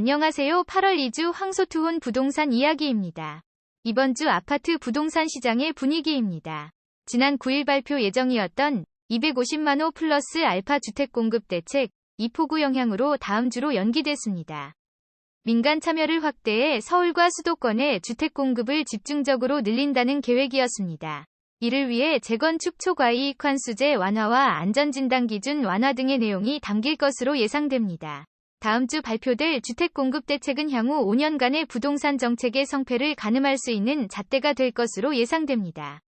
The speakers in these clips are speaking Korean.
안녕하세요. 8월 2주 황소투혼 부동산 이야기입니다. 이번 주 아파트 부동산 시장의 분위기입니다. 지난 9일 발표 예정이었던 250만호 플러스 알파 주택 공급 대책 2폭우 영향으로 다음 주로 연기됐습니다. 민간 참여를 확대해 서울과 수도권의 주택 공급을 집중적으로 늘린다는 계획이었습니다. 이를 위해 재건축 초과이익 환수제 완화와 안전진단 기준 완화 등의 내용이 담길 것으로 예상됩니다. 다음 주 발표될 주택 공급 대책은 향후 5년간의 부동산 정책의 성패를 가늠할 수 있는 잣대가 될 것으로 예상됩니다.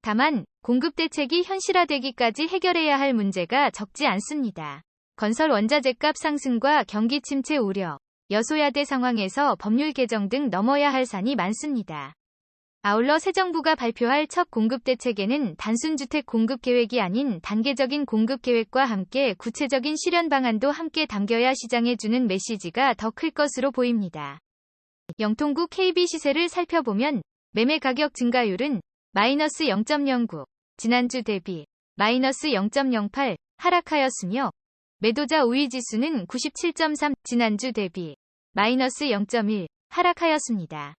다만 공급 대책이 현실화되기까지 해결해야 할 문제가 적지 않습니다. 건설 원자재값 상승과 경기 침체 우려, 여소야대 상황에서 법률 개정 등 넘어야 할 산이 많습니다. 아울러 새 정부가 발표할 첫 공급 대책에는 단순 주택 공급 계획이 아닌 단계적인 공급 계획과 함께 구체적인 실현 방안도 함께 담겨야 시장에 주는 메시지가 더 클 것으로 보입니다. 영통구 KB 시세를 살펴보면 매매 가격 증가율은 마이너스 0.09, 지난주 대비 마이너스 0.08 하락하였으며 매도자 우위 지수는 97.3, 지난주 대비 마이너스 0.1 하락하였습니다.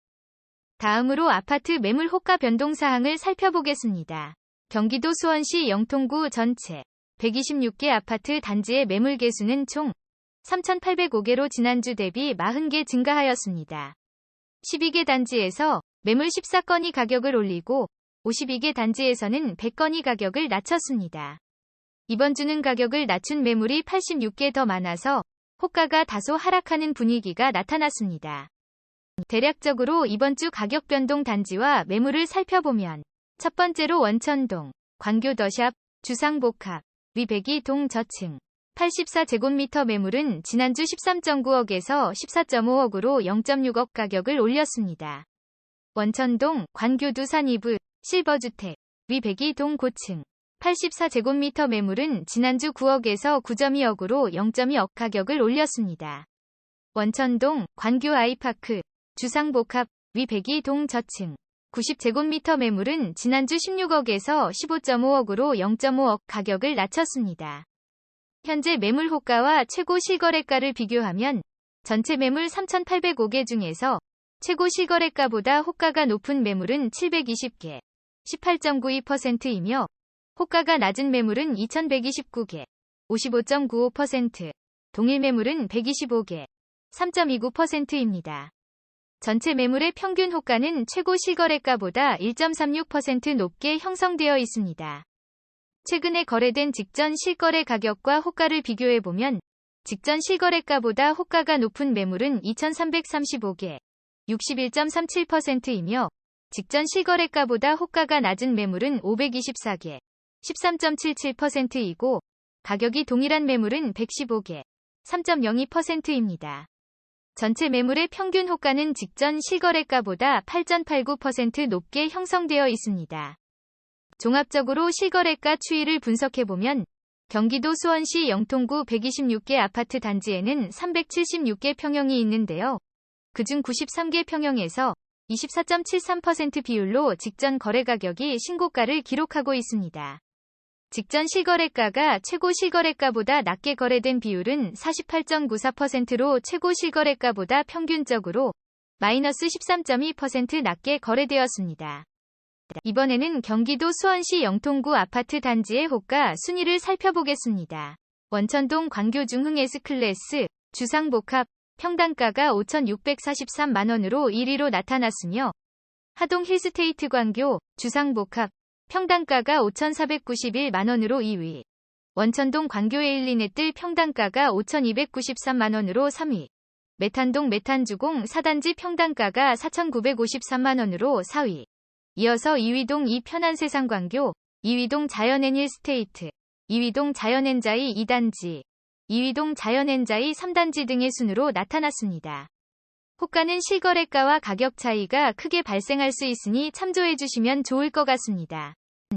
다음으로 아파트 매물 호가 변동 사항을 살펴보겠습니다. 경기도 수원시 영통구 전체 126개 아파트 단지의 매물 개수는 총 3,805개로 지난주 대비 40개 증가하였습니다. 12개 단지에서 매물 14건이 가격을 올리고 52개 단지에서는 100건이 가격을 낮췄습니다. 이번 주는 가격을 낮춘 매물이 86개 더 많아서 호가가 다소 하락하는 분위기가 나타났습니다. 대략적으로 이번 주 가격 변동 단지와 매물을 살펴보면 첫 번째로 원천동, 광교더샵, 주상복합, 위백이동 저층 84제곱미터 매물은 지난주 13.9억에서 14.5억으로 0.6억 가격을 올렸습니다. 원천동, 관교두산 이브, 실버주택, 위백이동 고층 84제곱미터 매물은 지난주 9억에서 9.2억으로 0.2억 가격을 올렸습니다. 원천동, 관교 아이파크, 주상복합, 위백이 동 저층 90제곱미터 매물은 지난주 16억에서 15.5억으로 0.5억 가격을 낮췄습니다. 현재 매물 호가와 최고 실거래가를 비교하면 전체 매물 3,805개 중에서 최고 실거래가보다 호가가 높은 매물은 720개, 18.92%이며 호가가 낮은 매물은 2,129개, 55.95%, 동일 매물은 125개, 3.29%입니다. 전체 매물의 평균 호가는 최고 실거래가보다 1.36% 높게 형성되어 있습니다. 최근에 거래된 직전 실거래 가격과 호가를 비교해보면 직전 실거래가보다 호가가 높은 매물은 2,335개, 61.37%이며 직전 실거래가보다 호가가 낮은 매물은 524개, 13.77%이고 가격이 동일한 매물은 115개, 3.02%입니다. 전체 매물의 평균 호가는 직전 실거래가보다 8.89% 높게 형성되어 있습니다. 종합적으로 실거래가 추이를 분석해보면 경기도 수원시 영통구 126개 아파트 단지에는 376개 평형이 있는데요. 그중 93개 평형에서 24.73% 비율로 직전 거래 가격이 신고가를 기록하고 있습니다. 직전 실거래가가 최고 실거래가보다 낮게 거래된 비율은 48.94%로 최고 실거래가보다 평균적으로 마이너스 13.2% 낮게 거래되었습니다. 이번에는 경기도 수원시 영통구 아파트 단지의 호가 순위를 살펴보겠습니다. 원천동 광교중흥 S클래스, 주상복합, 평당가가 5,643만원으로 1위로 나타났으며 하동 힐스테이트 광교, 주상복합, 평당가가 5,491만원으로 2위. 원천동 광교에일리넷들 평당가가 5,293만원으로 3위. 메탄동 메탄주공 4단지 평당가가 4,953만원으로 4위. 이어서 2위동 이편한세상 광교, 2위동 자연앤힐 스테이트, 2위동 자연앤자이 2단지, 2위동 자연앤자이 3단지 등의 순으로 나타났습니다. 호가는 실거래가와 가격 차이가 크게 발생할 수 있으니 참조해 주시면 좋을 것 같습니다.